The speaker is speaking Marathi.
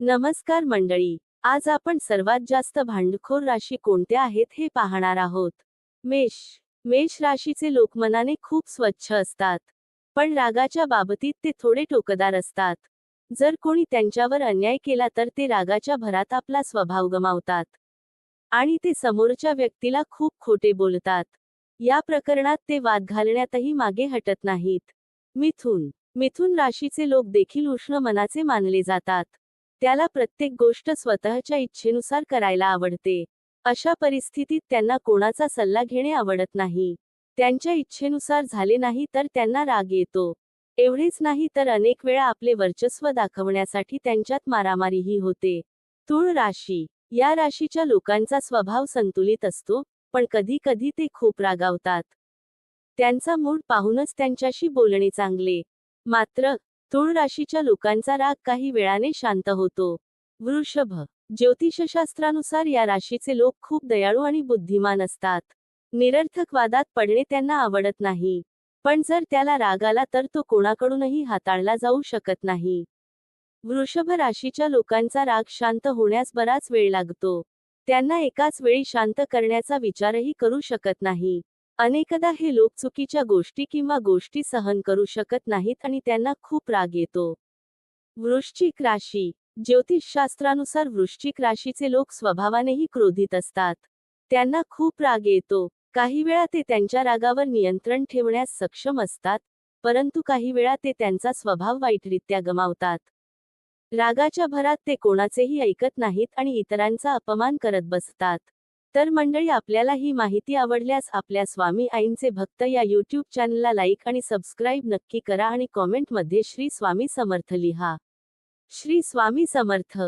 नमस्कार मंडळी आज आपण सर्वात जास्त भांडखोर राशी कोणत्या आहेत हे पाहणार आहोत. मेष मेष राशीचे लोक मनाने खूप स्वच्छ असतात पण रागाच्या बाबतीत ते थोडे टोकदार असतात. जर कोणी त्यांच्यावर अन्याय केला तर ते रागाच्या भरात आपला स्वभाव गमावतात. आणि ते समोरच्या व्यक्तीला खूप खोटे बोलतात. या प्रकरणात ते वाद घालण्यातही मागे हटत नाहीत. मिथुन मिथुन राशीचे लोक देखील उष्ण मनाचे मानले जातात. त्याला प्रत्येक गोष्ट स्वतःच्या इच्छेनुसार करायला आवडते. अशा परिस्थितीत त्यांना कोणाचा सल्ला घेणे आवडत नाही. त्यांच्या इच्छेनुसार झाले नाही तर त्यांना राग येतो. एवढेच नाही तर अनेक वेळा आपले वर्चस्व दाखवण्यासाठी त्यांच्यात मारामारीही होते. तुळ राशी. या राशीच्या लोकांचा स्वभाव संतुलित असतो पण कधी कधी ते खूप रागावतात. त्यांचा मूड पाहूनच त्यांच्याशी बोलणे चांगले. मात्र तुळ राशीच्या लोकांचा राग काही वेळाने शांत होतो. वृषभ ज्योतिषशास्त्रानुसार या राशीचे लोक खूप दयाळू आणि बुद्धिमान असतात. निरर्थक वादात पडणे त्यांना आवडत नाही. पण जर त्याला राग आला तर तो कोणाकडूनही हाताळला जाऊ शकत नाही. वृषभ राशीच्या लोकांचा राग शांत होण्यास बराच वेळ लागतो. त्यांना एकाच वेळी शांत करण्याचा विचारही करू शकत नाही. अनेकदा हे लोक चुकीच्या गोष्टी किंवा गोष्टी सहन करू शकत नाहीत आणि त्यांना खूप राग येतो. वृश्चिक राशी. ज्योतिषशास्त्रानुसार वृश्चिक राशीचे लोक स्वभावानेही क्रोधित असतात. त्यांना खूप राग येतो. काही वेळा ते त्यांच्या रागावर नियंत्रण ठेवण्यास सक्षम असतात परंतु काही वेळा ते त्यांचा स्वभाव वाईटरित्या गमावतात. रागाच्या भरात ते कोणाचेही ऐकत नाहीत आणि इतरांचा अपमान करत बसतात. तर मंडळी आपल्याला ही माहिती आवडल्यास आपल्या स्वामी आईंचे भक्त या यूट्यूब चॅनलला लाईक आणि सबस्क्राईब नक्की करा आणि कॉमेंटमध्ये श्री स्वामी समर्थ लिहा. श्री स्वामी समर्थ.